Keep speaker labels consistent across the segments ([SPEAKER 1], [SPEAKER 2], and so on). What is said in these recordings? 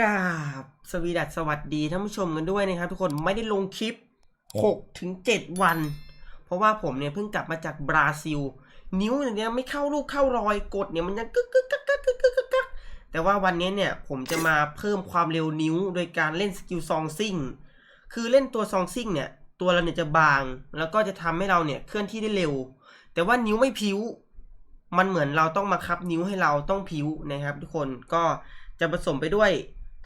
[SPEAKER 1] กราบสวีดัสสวัสดีท่านผู้ชมกันด้วยนะครับ ทุกคนไม่ได้ลงคลิป6ถึง7วัน เพราะว่าผมเนี่ยเพิ่งกลับมาจากบราซิล นิ้วเนี่ยไม่เข้ารูปเข้ารอยกดเนี่ยมันยังกึกกึกกักกักกึกกึกกักกักแต่ว่าวันนี้เนี่ยผมจะมาเพิ่มความเร็วนิ้วโดยการเล่นสกิลซองซิ่งคือเล่นตัวซองซิ่งเนี่ยตัวเราเนี่ยจะบาง แล้วก็จะทำให้เราเนี่ยเคลื่อนที่ได้เร็ว แต่ว่านิ้วไม่พิ้ว มันเหมือนเราต้องมาคับนิ้วให้เราต้องพิ้วนะครับ ทุกคนก็จะผสมไปด้วย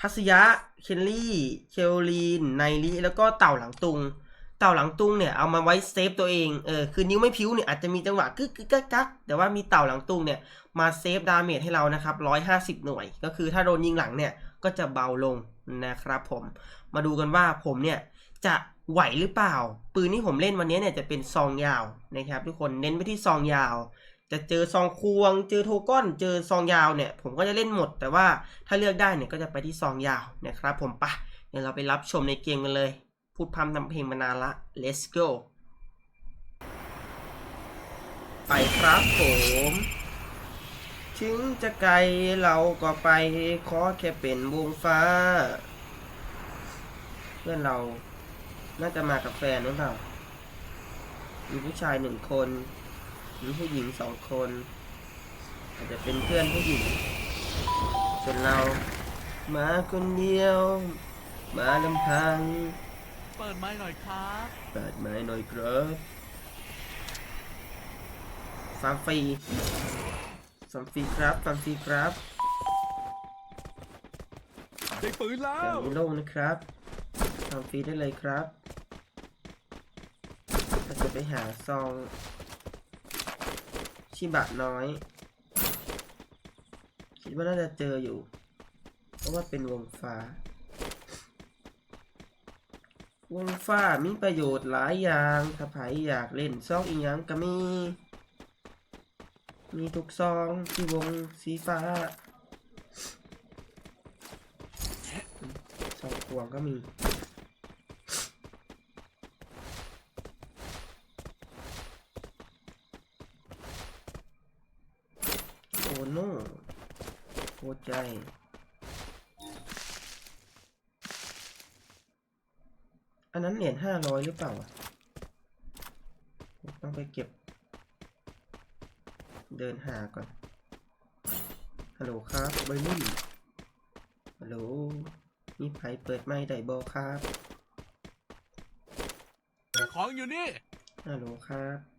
[SPEAKER 1] ทัศยะ เคนลี่ เคลลีน ไนลีแล้วก็เต่าหลังตุง เต่าหลังตุงเนี่ยเอามาไว้เซฟตัวเอง เออ คือนิ้วไม่พิ้วเนี่ยอาจจะมีจังหวะกึกกึกกักกักแต่ว่ามีเต่าหลังตุงเนี่ยมาเซฟดาเมจให้เรานะครับร้อยห้าสิบหน่วย ก็คือถ้าโดนยิงหลังเนี่ยก็จะเบาลงนะครับผม มาดูกันว่าผมเนี่ยจะไหวหรือเปล่า ปืนที่ผมเล่นวันนี้เนี่ยจะเป็นซองยาวนะครับทุกคน เน้นไปที่ซองยาว จะเจอซองควง เจอโทก้อนเจอซองยาวเนี่ย ผมก็จะเล่นหมด แต่ว่าถ้าเลือกได้เนี่ยก็จะไปที่ซองยาวนะครับผมปะเดี๋ยวเราไปรับชมในเกมกันเลย พูดพร่ำทำเพลงมานานละ let's go ไปครับผม ถึงจะไกลเราก็ไปขอแค่เป็นวงฟ้า เพื่อนเราน่าจะมากับแฟนหรือเปล่ามีผู้ชายหนึ่งคน มีผู้หญิงสองคน อาจจะเป็นเพื่อนผู้หญิงส่วนเรามาคนเดียว มาลำพัง
[SPEAKER 2] เปิดไม้หน่อยครับ
[SPEAKER 1] เปิดไม้หน่อยครับฟาร์มฟรีฟาร์มฟรีครับฟาร์มฟรีครับ
[SPEAKER 2] ได้ปืนแล้
[SPEAKER 1] เดี๋ยว
[SPEAKER 2] ว
[SPEAKER 1] มีโล่งนะครับฟาร์มฟรีได้เลยครับเราจะไปหาซอง ชิบะน้อย คิดว่าน่าจะเจออยู่ เพราะว่าเป็นวงฟ้า วงฟ้ามีประโยชน์หลายอย่างถ้าไผอยากเล่นซองอีหยังก็มี มีทุกซองที่วงสีฟ้าซองควงก็มี อ้โน่โคตรใจ อันนั้นเหรียญห้าร้อยหรือเปล่าอะต้องไปเก็บ เดินหาก่อน ฮัลโหลครับเบอร์นี่ฮัลโหลมีไผเปิดไม้ได้บอครับ
[SPEAKER 2] ของอยู่นี่
[SPEAKER 1] ฮัลโหลครับ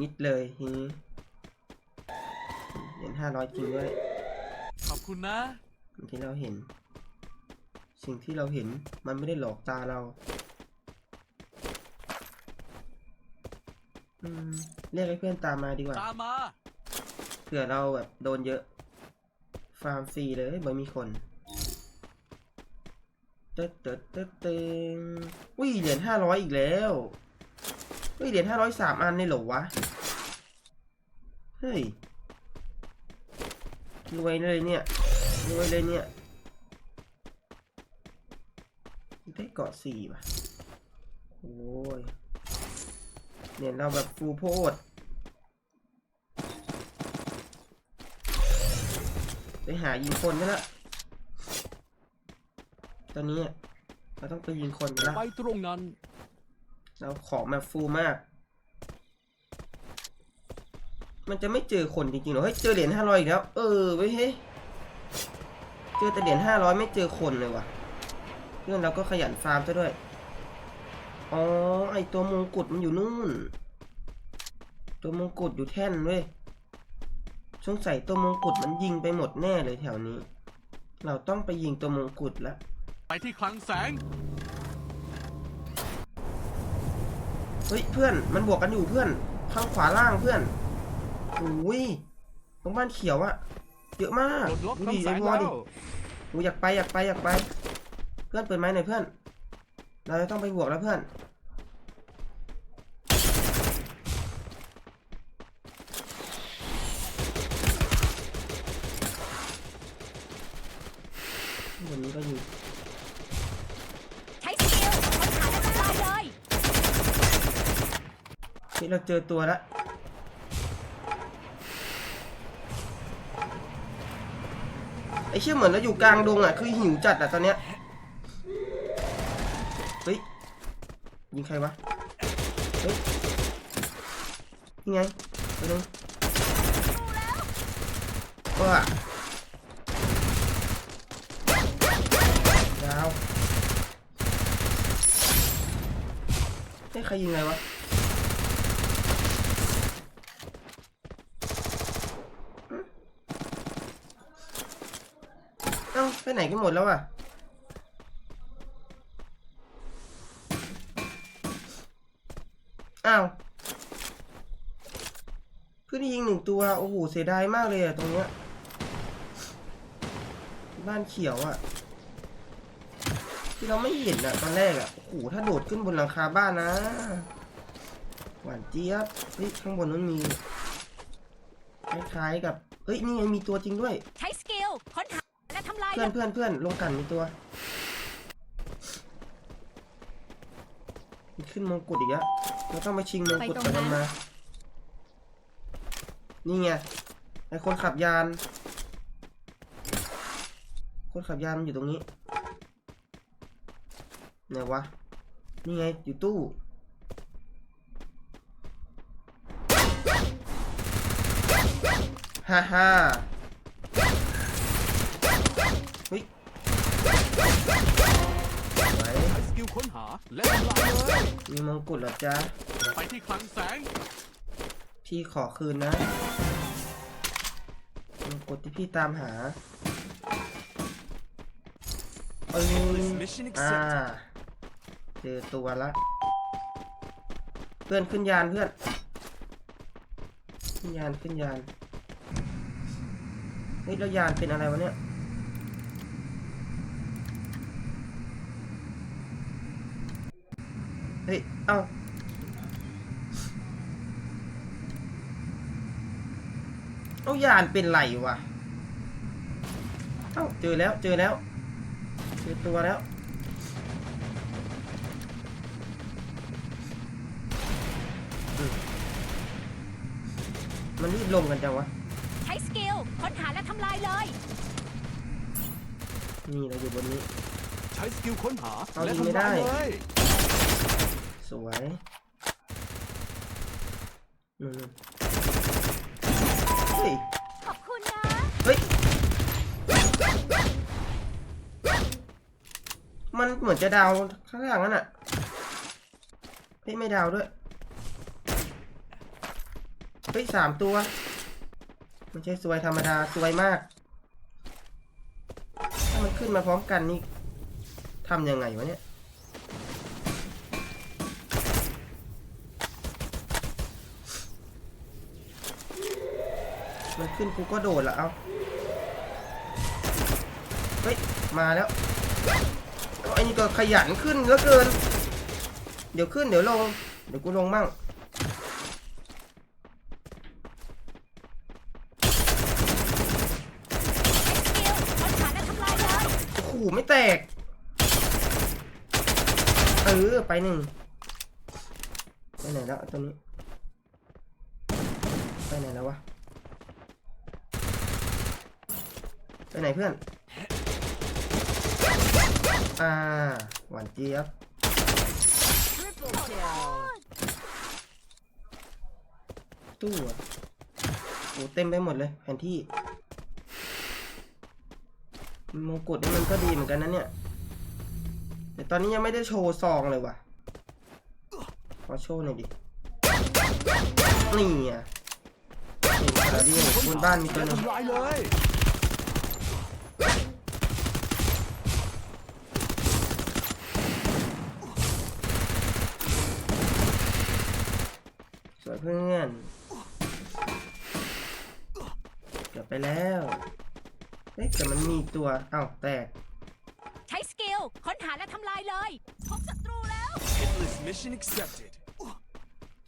[SPEAKER 1] นิดเลยทีนี้เหรียญห้าร้อยจริงด้วย
[SPEAKER 2] ขอบคุณนะ
[SPEAKER 1] สิ่งที่เราเห็น สิ่งที่เราเห็นมันไม่ได้หลอกตาเราอืมเรียกให้เพื่อนตามมาดีกว่า
[SPEAKER 2] ตามมา
[SPEAKER 1] เผื่อเราแบบโดนเยอะ ฟาร์มฟรีเลยบ่มีคนเต๊ดเต๊ดเต๊ดเต็งอุ้ยเหรียญห้าร้อยอีกแล้ว อุ้ยเหรียญห้าร้อยสามอันเลยเหรอวะ เฮ้ยรวยเลยเนี่ยรวยเลยเนี่ย ได้เกาะสี่ว่ะ โอ้ยเนี่ยเราแบบฟูโพดไปหายิงคนกันละตอนนี้เราต้องไปยิงคนกันละ
[SPEAKER 2] ไปตรงนั้น
[SPEAKER 1] เราของแบบฟูลมาก มันจะไม่เจอคนจริงๆหรอเฮ้ยเจอเหรียญห้าร้อยอีกแล้ว เออเว้ยเฮ้ยเจอแต่เหรียญห้าร้อยไม่เจอคนเลยว่ะเพื่อนเราก็ขยันฟาร์มซะด้วย อ๋อไอตัวมงกุฎมันอยู่นู่น ตัวมงกุฎอยู่แท่นเว้ยสงสัยตัวมงกุฎมันยิงไปหมดแน่เลยแถวนี้ เราต้องไปยิงตัวมงกุฎละ
[SPEAKER 2] ไปที่คลังแสง
[SPEAKER 1] เฮ้ยเพื่อนมันบวกกันอยู่เพื่อนข้างขวาล่างเพื่อนโอ้ยตรงบ้านเขียวอะเยอะมาก
[SPEAKER 2] ปลดล็อก
[SPEAKER 1] ดู
[SPEAKER 2] คลั
[SPEAKER 1] ดิ
[SPEAKER 2] งแส
[SPEAKER 1] ไอ้
[SPEAKER 2] ง
[SPEAKER 1] วอ
[SPEAKER 2] แล้
[SPEAKER 1] ดิ
[SPEAKER 2] ว
[SPEAKER 1] กูอยากไปอยากไปอยากไป เพื่อนเปิดไม้หน่อยเพื่อน เราจะต้องไปบวกแล้วเพื่อนบนนี้ก็อยู่
[SPEAKER 3] ใช้สกิลค้นหาอันตรายเลย
[SPEAKER 1] นี่เราเจอตัวแล้วไอ้เชี่ยเหมือนเราอยู่กลางดงอะ คือหิวจัดอะตอนเนี้ย เฮ้ย ยิงใครวะ เฮ้ยนี่ไงไปดูว่าดาวเฮ้ใครยิงไงวะ เอ้า ไปไหนกันหมดแล้วอะอ้าวเพื่อนยิงหนึ่งตัวโอ้โหเสียดายมากเลยอะตรงเนี้ยบ้านเขียวอะที่เราไม่เห็นอะตอนแรกอะโอ้โหถ้าโดดขึ้นบนหลังคาบ้านนะ หวานเจี๊ยบเฮ้ยข้างบนนั้นมีคล้ายๆกับเฮ้ยนี่ไงมีตัวจริงด้วย พื่อนเพื่อนเพื่อนลงกันมีตัวมันขึ้นมงกุฎอีกแล้วเราต้องมาชิงมงกุฎกับมันมา นี่ไงไอคนขับยาน คนขับยานมันอยู่ตรงนี้ไหนวะ นี่ไงอยู่ตู้ฮ่าฮ่า เฮ้ยไหว
[SPEAKER 2] ใช้สกิลค้นหาและทำลายเลย
[SPEAKER 1] มีมงกุฎเหรอจ๊ะ
[SPEAKER 2] ไปที่คลังแสง
[SPEAKER 1] พี่ขอคืนนะมงกุฎที่พี่ตามหาเอ้ย
[SPEAKER 2] Mission
[SPEAKER 1] อ่า
[SPEAKER 2] accepted
[SPEAKER 1] เจอตัวละ เพื่อนขึ้นยานเพื่อน ขึ้นยานขึ้นยาน เฮ้ยแล้วยานเป็นอะไรวะเนี่ย เฮ้ยเอ้าเอายานเป็นไรวะ เอ้าเจอแล้วเจอแล้ว เจอตัวแล้ว มันรีบลงกันจังวะ
[SPEAKER 3] ใช้สกิลค้นหาและทำลายเลย
[SPEAKER 1] นี่เราอยู่บนนี้
[SPEAKER 2] ใช้สกิลค้นหา
[SPEAKER 1] เอา
[SPEAKER 2] และ
[SPEAKER 1] ยิงไม่
[SPEAKER 2] ทำลาย
[SPEAKER 1] ได้
[SPEAKER 2] เลย
[SPEAKER 1] สวยนู่นๆเฮ้ย
[SPEAKER 3] ขอบคุณนะ
[SPEAKER 1] เฮ้ย มันเหมือนจะดาวข้างล่างนั่นอะเฮ้ยไม่ดาวด้วย เฮ้ยสามตัวไม่ใช่สวยธรรมดาสวยมาก ถ้ามันขึ้นมาพร้อมกันนี่ทำยังไงวะเนี่ย มันขึ้นกูก็โดดละเอาเฮ้ย มาแล้วอาไอ้นี่ก็ขยันขึ้นเหลือเกิน เดี๋ยวขึ้นเดี๋ยวลง เดี๋ยวกูลงมั่ง
[SPEAKER 3] สกิลค้นหาและทำลายเลย
[SPEAKER 1] โอ้โหไม่แตก เออ ไปหนึ่งไปไหนแล้วตัวนี้ ไปไหนแล้ววะ ไปไหนเพื่อน อ่า หวานเจี๊ยบตู้อะโอ้เต็มไปหมดเลยแผนที่มงกุฎนี่มันก็ดีเหมือนกันนะเนี่ย แต่ตอนนี้ยังไม่ได้โชว์ซองเลยว่ะ ขอโชว์หน่อยดิ นี่อะนี่คาเดียบนบ้านมีตัวนึง
[SPEAKER 2] ทำลายเลย
[SPEAKER 1] สวยเพื่อนเกือบไป แล้วเฮ้ยแต่มันมีตัวอ้าวแตก
[SPEAKER 3] ใช้สกิลค้นหาและทำลายเลยพบศัตรูแล้ว
[SPEAKER 2] Hitless mission accepted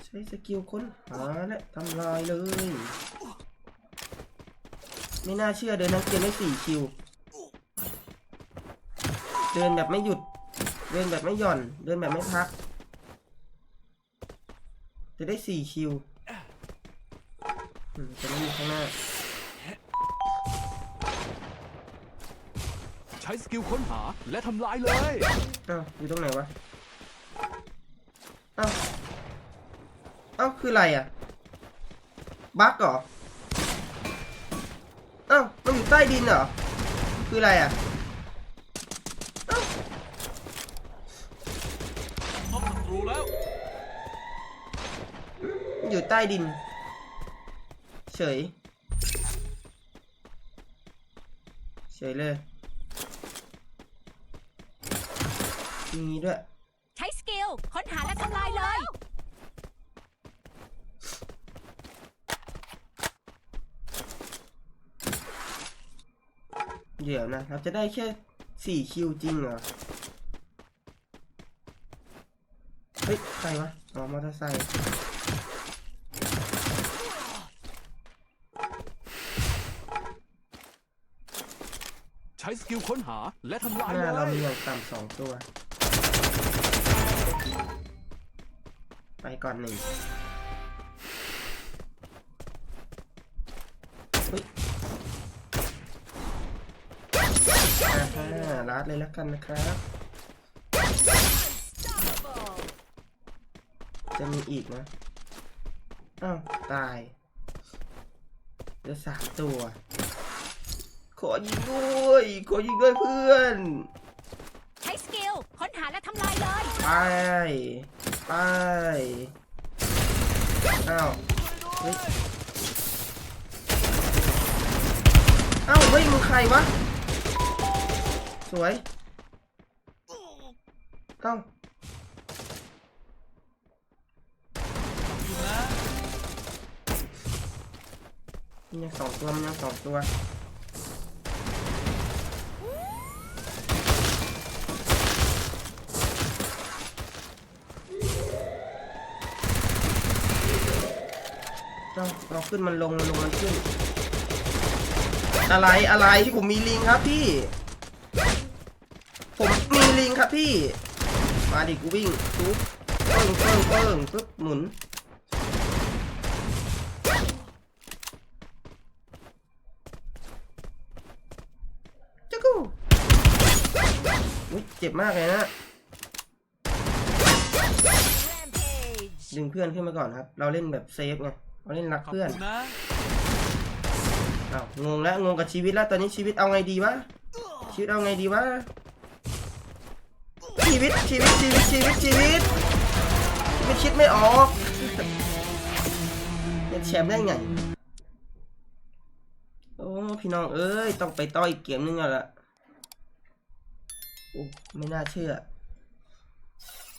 [SPEAKER 1] ใช้สกิลค้นหาและทำลายเลย ไม่น่าเชื่อเดินทั้งเกมได้สี่คิว เดินแบบไม่หยุด เดินแบบไม่หย่อน เดินแบบไม่พัก จะได้สี่คิวอืมจะไม่มีข้างหน้า
[SPEAKER 2] ช้สกิลค้นหาและทำลายเลย
[SPEAKER 1] อ้าวอยู่ตรงไหนวะอ้าวอ้าวคืออะไรอะ บั๊กเหรออ้าวมันอยู่ใต้ดินเหรอ คืออะไรอะอ้าว
[SPEAKER 2] พบศัตรูแล้ว
[SPEAKER 1] มันอยู่ใต้ดิน เฉย เฉยเลย มีด้วย
[SPEAKER 3] ใช้สกิลค้นหาและทำลายเลย
[SPEAKER 1] เดี๋ยวนะเราจะได้แค่สี่คิวจริงเหรอ เฮ้ย ใครวะ อ๋อมอเตอร์ไซค์
[SPEAKER 2] ใช้สกิลค้นหาและทำลาย
[SPEAKER 1] ห
[SPEAKER 2] เล
[SPEAKER 1] น้าเรา
[SPEAKER 2] ย
[SPEAKER 1] มีอย่างต่ำสองตัว ไปก่อนหนึ่งฮ้ยอ่ารัดเลยแล้วกันนะครับ จะมีอีกนะ อ้าว ตายเหลือสามตัว ขอยิงด้วย ขอยิงด้วยเพื่อน
[SPEAKER 3] ใช้สกิลค้นหาและทำลายเลย
[SPEAKER 1] ไป ไป อ้าว เฮ้ย อ้าว เฮ้ยมึงใครวะ สวยเอ้ามันยังสองตัวมันยังสองตัว เราเราขึ้นมันลงมันลงมันขึ้น อะไรอะไรที่ผมมีลิงครับพี่ ผมมีลิงครับพี่ มาดิกูวิ่งปุ๊บเปิ้งเปิ้งเปิ้งปุ๊บหมุนจ๊กกูอุ๊ยเจ็บมากเลยนะดึงเพื่อนขึ้นมาก่อนครับ เราเล่นแบบเซฟไง เราเล่นรัก
[SPEAKER 2] ขอบ
[SPEAKER 1] เพื่อน
[SPEAKER 2] คุณนะ
[SPEAKER 1] อ้าวงงแล้วงงกับชีวิตแล้วตอนนี้ชีวิตเอาไงดีวะชีวิตเอาไงดีวะชีวิตชีวิตชีวิตชีวิตชีวิตไม่คิดไม่ออกเป็นแชมป์ได้ไงโอ้พี่น้องเอ้ยต้องไปต่ออีกเกมนึงแล้วล่ะโอ้ไม่น่าเชื่อ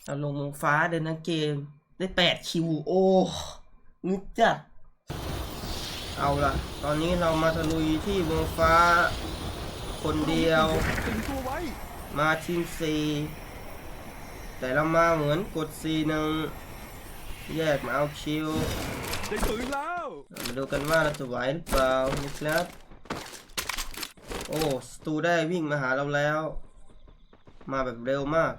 [SPEAKER 1] เราลงมงฟ้าเดินทั้งเกมได้แปดคิวโอ้ นึกจัด เอาล่ะตอนนี้เรามาตะลุยที่วงฟ้า คนเดียว
[SPEAKER 2] ถึงตัวไว้
[SPEAKER 1] มาทีมซีแต่เรามาเหมือนกดซีหนึ่งแยกมาเอาคิว
[SPEAKER 2] ได้ปืนแล้ว
[SPEAKER 1] มาดูกันว่าเราจะไหวหรือเปล่านะครับ โอ้สตูได้วิ่งมาหาเราแล้ว มาแบบเร็วมาก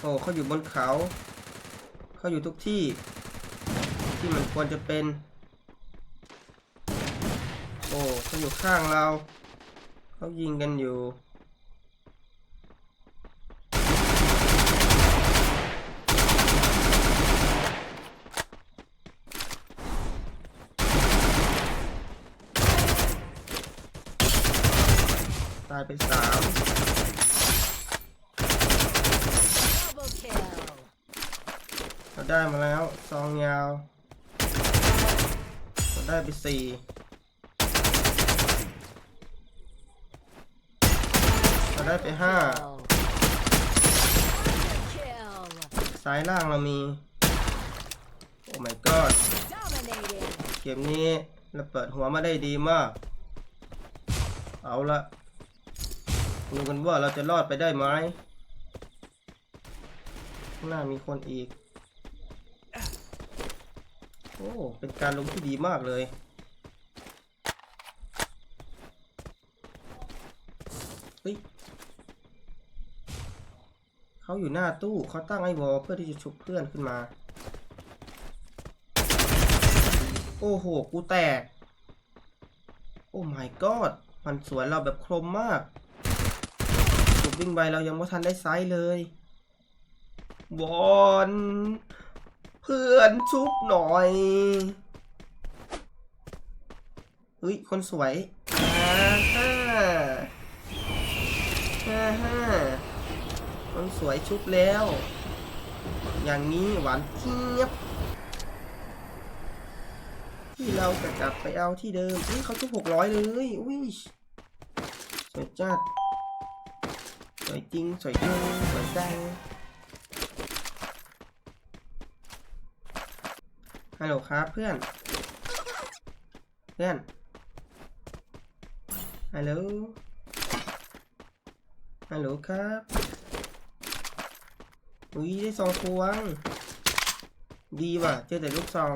[SPEAKER 1] โอ้เขาอยู่บนเขา เขาอยู่ทุกที่ ที่มันควรจะเป็น โอ้เขาอยู่ข้างเรา เขายิงกันอยู่ ตายไปสาม
[SPEAKER 3] Double kill
[SPEAKER 1] เรา ได้มาแล้ว ซองยาวเราได้ไปสี่เราได้ไปห้าซ้ายล่างเรามี โอ้ my god เกมนี้เราเปิดหัวมาได้ดีมาก เอาละดูกันว่าเราจะรอดไปได้ไหมข้างหน้ามีคนอีก โอ้ เป็นการลงที่ดีมากเลย เฮ้ยเขาอยู่หน้าตู้เขาตั้งไอ้วอลเพื่อที่จะชุบเพื่อนขึ้นมา โอ้โห กูแตก โอ้ my god มันสวนเราแบบคมมากวิ่งไปเรายังไม่ทันได้ไซส์เลยบอล พื่อนชุบหน่อยเฮ้ย คนสวยอ่าฮ่าฮ่าฮ่าคนสวยชุบแล้ว อย่างนี้หวานเทียบ ที่เราจะกลับไปเอาที่เดิมอุ้ยเขาชุบหกร้อยเลย อุ้ย สวยจัด สวยจริง สวยจริงสวยจัง ฮัลโหลครับเพื่อน เพื่อน ฮัลโหล ฮัลโหลครับอุ้ยได้ซองควง ดีว่ะ เจอแต่ลูกซอง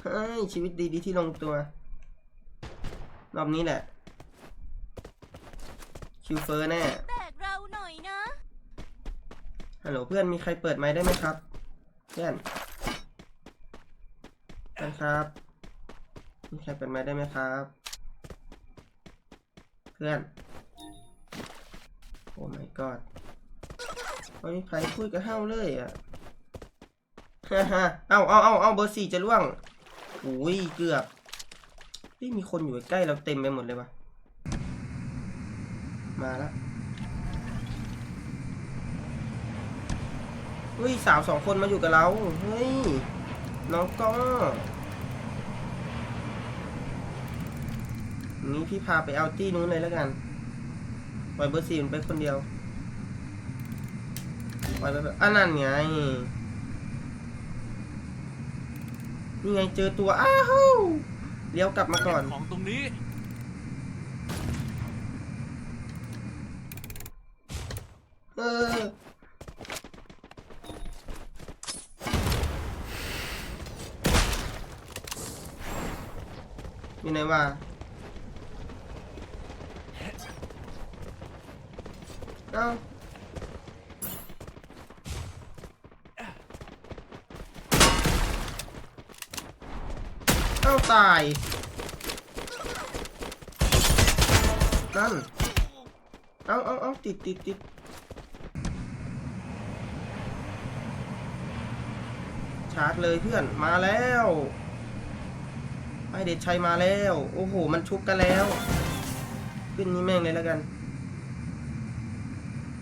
[SPEAKER 1] เฮ้ย ชีวิตดีๆที่ลงตัว รอบนี้แหละ คิวเฟอร์แน่
[SPEAKER 3] แตกเราหน่อยนะ
[SPEAKER 1] ฮัลโหลเพื่อนมีใครเปิดไมค์ได้ไหมครับ เพื่อน ครับมีใครเปิดไมค์ได้ไหมครับ เพื่อน โอ้ my god ไม่มีใครคุยกับเฮาเลยอะฮ่าฮ่าเอาเอาเอาเอาเบอร์สี่จะล่วงอุ้ยเกือบเฮ้ยมีคนอยู่ใกล้เราเต็มไปหมดเลยวะมาล้วเฮ้ยสาวสองคนมาอยู่กับเรา เฮ้ย น้องก็ นี้พี่พาไปเอาตี้นู้นเลยแล้วกัน ปล่อยเบอร์สี่มันไปคนเดียว ปล่อยไปแบบอะนั่นไง นี่ไงเจอตัว อ้าวเลี้ยวกลับมาก่อน
[SPEAKER 2] ของตรงนี้
[SPEAKER 1] เออมีไหนว่า เอ้าเอ้าตายนั่นเอาเอาเอาติดติดติดชาร์จเลยเพื่อนมาแล้วไอเด็ดชัยมาแล้ว โอ้โห มันชุบกันแล้ว ขึ้นนี้แม่งเลยแล้วกัน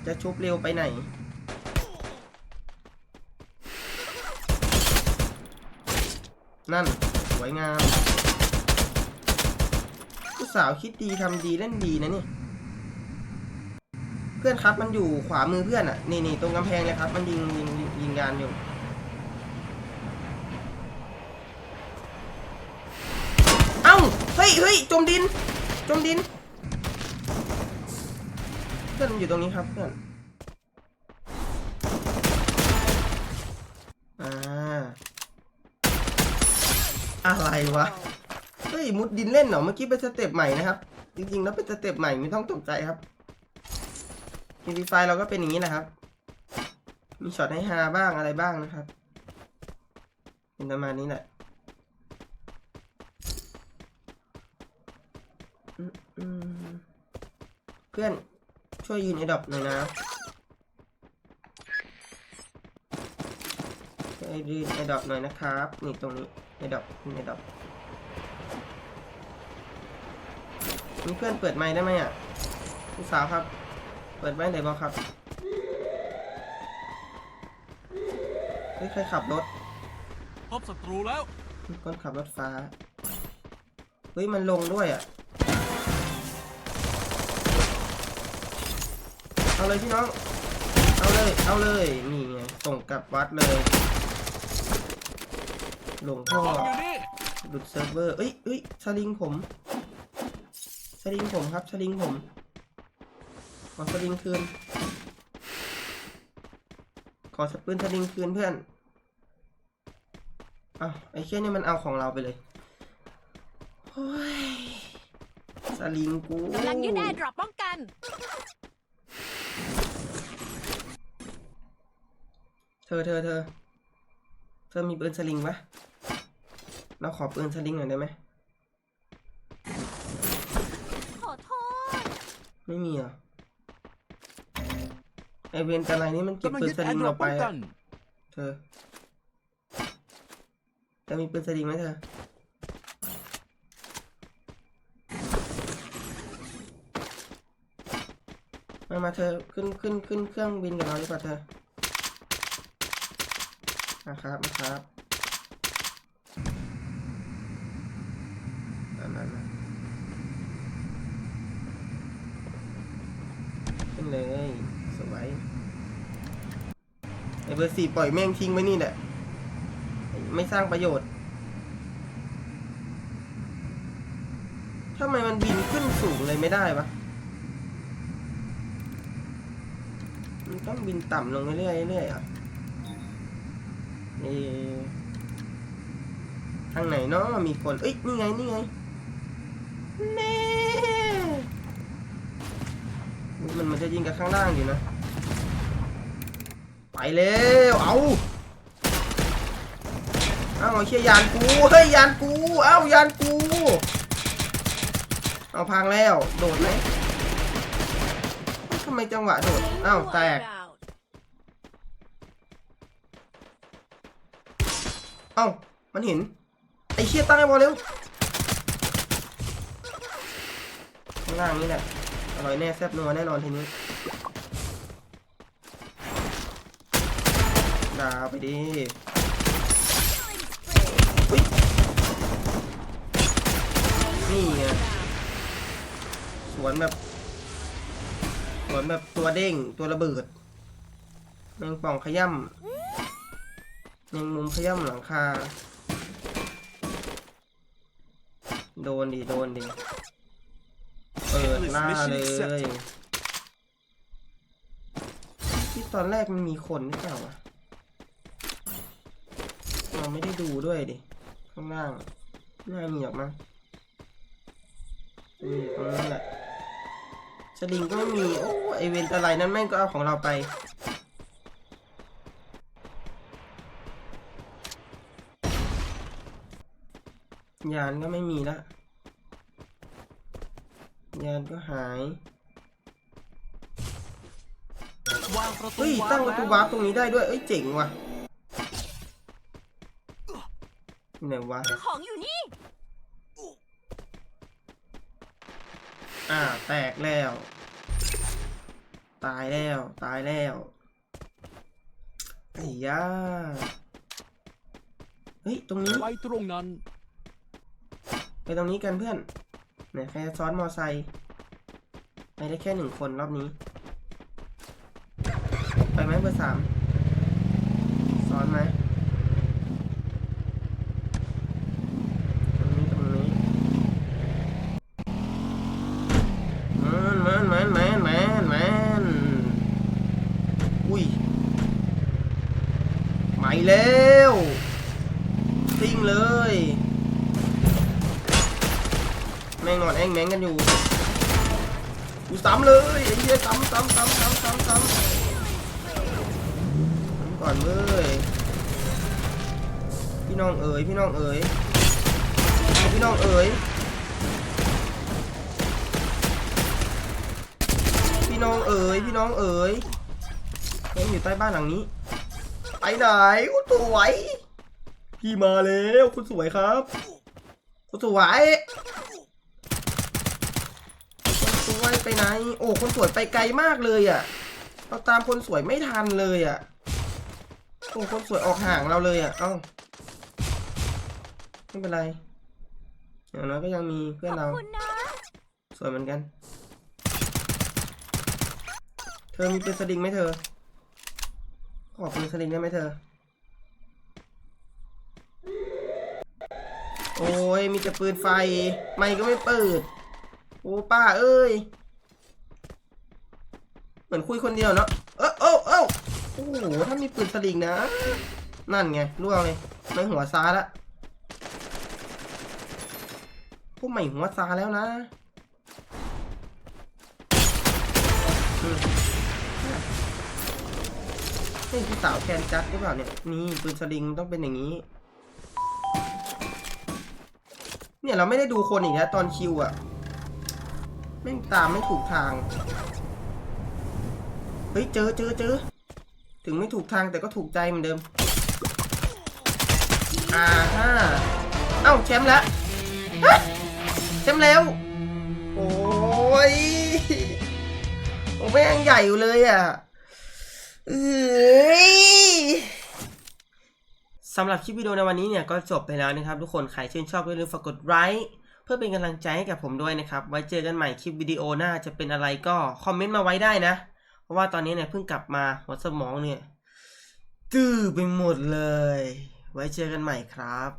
[SPEAKER 1] จะชุบเร็วไปไหน นั่น สวยงามผู้สาวคิดดีทำดีเล่นดีนะนี่ เพื่อนครับมันอยู่ขวามือเพื่อนอะ นี่นี่ตรงกำแพงเลยครับ มันยิงยิงยิงยิงยานอยู่เอ้า เฮ้ยเฮ้ยจมดิน จมดิน พื่อนมันอยู่ตรงนี้ครับเพื่อนอ่าอะไรวะเฮ้ยมุดดินเล่นเหรอเมื่อกี้เป็นสเต็ปใหม่นะครับ จริงๆแล้วเป็นสเต็ปใหม่ไม่ต้องตกใจครับทีวีไฟเราก็เป็นอย่างนี้แหละครับ มีช็อตให้ฮาบ้างอะไรบ้างนะครับ เป็นประมาณนี้แหละเพื่อน ช่วยยืนไอดอบหน่อยนะช่วยยืนไอดอบหน่อยนะครับนี่ตรงนี้ไอดอบไอดอบมีเพื่อนเปิดไมค์ได้ไหมอะผู้สาวครับ เปิดไมค์ไหนบอกครับเฮ้ยใครขับรถ
[SPEAKER 2] พบศัตรูแล้ว
[SPEAKER 1] มีคนขับรถฟ้า เฮ้ย มันลงด้วยอะ เอาเลยพี่น้อง เอาเลย เอาเลย นี่ไง ส่งกลับวัดเลย หลวงพ่อ
[SPEAKER 2] ของอยู่นี่
[SPEAKER 1] หลุดเซิร์ฟเวอร์ เอ้ยเอ้ยสลิงผม สลิงผมครับ สลิงผม ขอสลิงคืน ขอสปืนสลิงคืนเพื่อนอ้าวไอ้เชี่ยนี่มันเอาของเราไปเลยสลิงกู
[SPEAKER 3] กำลังยึดแอร์ดรอปป้องกัน
[SPEAKER 1] เธอเธอเธอ เธอมีปืนสลิงปะเราขอปืนสลิงหน่อยได้ไหม
[SPEAKER 3] ขอโทษ
[SPEAKER 1] ไม่มีเหรอไอเวนตะไลนี่มันเก็บ
[SPEAKER 2] กำลัง
[SPEAKER 1] ปืน
[SPEAKER 2] ยึด
[SPEAKER 1] ส
[SPEAKER 2] แอ
[SPEAKER 1] ลิง
[SPEAKER 2] ร์ดรอ
[SPEAKER 1] เรา
[SPEAKER 2] ป
[SPEAKER 1] ไป
[SPEAKER 2] ป้องกั
[SPEAKER 1] อะ
[SPEAKER 2] น
[SPEAKER 1] เธอ จะมีปืนสลิงไหมเธอ มามาเธอขึ้นขึ้นขึ้นเครื่องบินกับเราดีกว่าเธอ มาครับมาครับมามามาขึ้นเลยสวยไอเบอร์สี่ปล่อยแม่งทิ้งไว้นี่แหละ ไม่สร้างประโยชน์ทำไมมันบินขึ้นสูงเลยไม่ได้ปะมันต้องบินต่ำลงเรื่อยๆอะ เอทางไหนเนาะมีคน เอ้ย นี่ไง นี่ไงแน่มันมันจะยิงกับข้างล่างอยู่นะ ไปเร็วเอาเอาเชี่ยยานกู เฮ้ย ยานกู เอายานกู เอาพังแล้ว โดดไหมทำไมจังหวะโดดอ้าวแตก อ้ามันเห็น ไอ้เชี่ยตั้งไอ้บอลเร็วข้างล่างนี่แหละ อร่อยแน่แซ่บนัวแน่นอนทีนี้ดาวไปดินี่ไงสวนแบบสวนแบบตัวเด้งตัวระเบิดแมงป่องขย่ำ ยังมุมขย่ำหลังคา โดนดิ โดนดิ เปิดหน้าเลยที่ตอนแรกมันมีคนหรือเปล่าวะเราไม่ได้ดูด้วยดิ ข้างล่างน่ามีหรอกมั้งนี่ตรงนั้นแหละสลิงก็ไม่มี โอ้ไอเวนตะไลนั้นแม่งก็เอาของเราไป ยานก็ไม่มีละยานก็หาย
[SPEAKER 2] วางประตู
[SPEAKER 1] เฮ้ยตั้งประตูวาร์ปตรงนี้ได้ด้วยเอ้ยเจ๋งว่ะที่ไหนวะ
[SPEAKER 3] ของอยู่นี่
[SPEAKER 1] อ่าแตกแล้ว ตายแล้วตายแล้วไอ้ย่าเฮ้ยตรงนี้
[SPEAKER 2] ไปตรงนั้น
[SPEAKER 1] ไปตรงนี้กันเพื่อนเนี่ยใครจะซ้อนมอไซค์ไปได้แค่หนึ่งคนรอบนี้ ไปไหมเบอร์สามซ้อนไหมตรงนี้ตรงนี้แมนแมนแมนแมนแมนอุ้ยไม่แล้วซิ่งเลย แม่งแองแมงกันอยู่กูซ้ำเลยไอ้เหี้ยซ้ำซ้ำซ้ำซ้ำซ้ำซ้ำก่อนเว้ยพี่น้องเอ๋ยพี่น้องเอ๋ยพี่น้องเอ๋ยพี่น้องเอ๋ยพี่น้องเอ๋ยแม่งอยู่ใต้บ้านหลังนี้ไปไหนคุณสวย พี่มาแล้วคุณสวยครับคุณสวย คนสวย ไปไหน โอ้ คนสวยไปไกลมากเลยอะ เราตามคนสวยไม่ทันเลยอะ โอ้คนสวยออกห่างเราเลยอะ เอ้า ไม่เป็นไรอย่างน้อยก็ยังมีเพื่อน
[SPEAKER 3] ขอ
[SPEAKER 1] เรา
[SPEAKER 3] บคุณนะ
[SPEAKER 1] สวยเหมือนกัน เธอมีปืนสลิงไหมเธอ ขอปืนสลิงได้ไหมเธอ โอ้ยมีแต่ปืนไฟ ไม่ก็ไม่เปิด โอ้ป้าเอ้ย เหมือนคุยคนเดียวเนาะเออเอ้าเอ้าโอ้โหถ้ามีปืนสลิงนะ นั่นไงล่วงเลยไม่หัวซาละพวกใหม่หัวซาแล้วนะนี่คือสาวแคนจัดหรือเปล่าเนี่ย นี่ปืนสลิงต้องเป็นอย่างนี้ เนี่ยเราไม่ได้ดูคนอีกแล้วตอนคิวอะแม่ตามไม่ถูกทาง เฮ้ยเจอเจอเจอถึงไม่ถูกทางแต่ก็ถูกใจเหมือนเดิม อ่าฮะเอ้าแชมป์แล้วฮะแชมป์แล้ว โอ้ยโอ้แม่งใหญ่อยู่เลยอะเอ้ยสำหรับคลิปวิดีโอในวันนี้เนี่ยก็จบไปแล้วนะครับ ทุกคนใครชื่นชอบก็อย่าลืมฝากกดไลค์เพื่อเป็นกำลังใจให้กับผมด้วยนะครับ ไว้เจอกันใหม่คลิปวิดีโอหน้าจะเป็นอะไรก็คอมเมนต์มาไว้ได้นะ ราะว่าตอนนี้เนี่ยเพิ่งกลับมาหัวสมองเนี่ยตื้อไปหมดเลย ไว้เจอกันใหม่ครับ